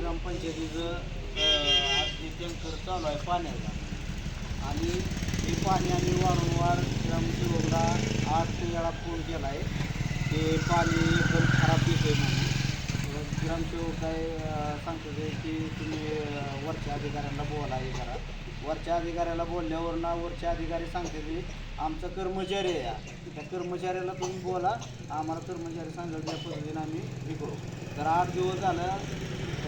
ग्रामपंचायतीचं अं, आज जे चालू आहे पाण्याचा. आणि हे पाणी आम्ही वारंवार ग्रामसेवकला आठ वेळा फोन केला आहे ते पाणी एकदम खराब आहे म्हणून. ग्रामसेवक काय अं, सांगतो ते की तुम्ही वरच्या अधिकाऱ्यांना बोला हे करा. वरच्या अधिकाऱ्याला बोलल्यावर ना वरचे अधिकारी सांगते की आमचं कर्मचारी आहे त्या कर्मचाऱ्याला तुम्ही बोला. आम्हाला कर्मचारी सांगेल त्या पद्धतीने आम्ही हे करू. तर आठ दिवस झालं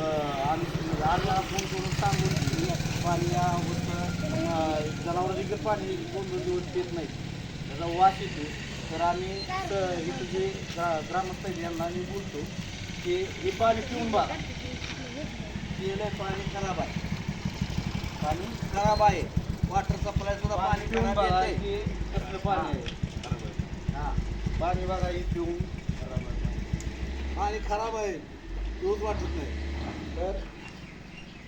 आम्ही वेळा फोन करून सांगून की पाणी अवस्था जनावर देखील पाणी दोन दोन दिवस पित नाही. त्याचा वास येतो. तर आम्ही इथं जे ग्रा ग्रामस्थ यांना आम्ही बोलतो की हे पाणी पिऊन बघा. पिलं पाणी खराब आहे. पाणी खराब आहे. वॉटर सप्लाय सुद्धा पाणी पिऊन खराब बघा. की कसलं पाणी आहे. हा. पाणी बघा हे पिऊन. पाणी खराब आहे. पिऊच वाटत नाही. तर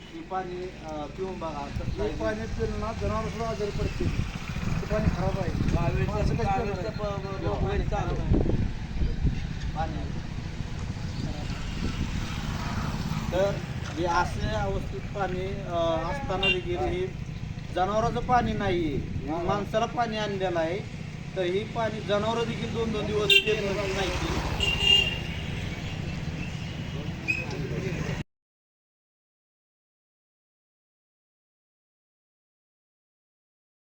हे पाणी पिऊन बघा हे. पाणी पिलं ना जनावर सुद्धा आजारी पडतील ते पाणी खराब आहे. करणार? पाणी. तर हे असे अवस्थेत पाणी अं, असताना देखील हे जनावराचं पाणी नाही आहे. माणसाला पाणी आणलेलं आहे. तर ही पाणी जनावरं देखील दोन दोन दिवस पित नाही.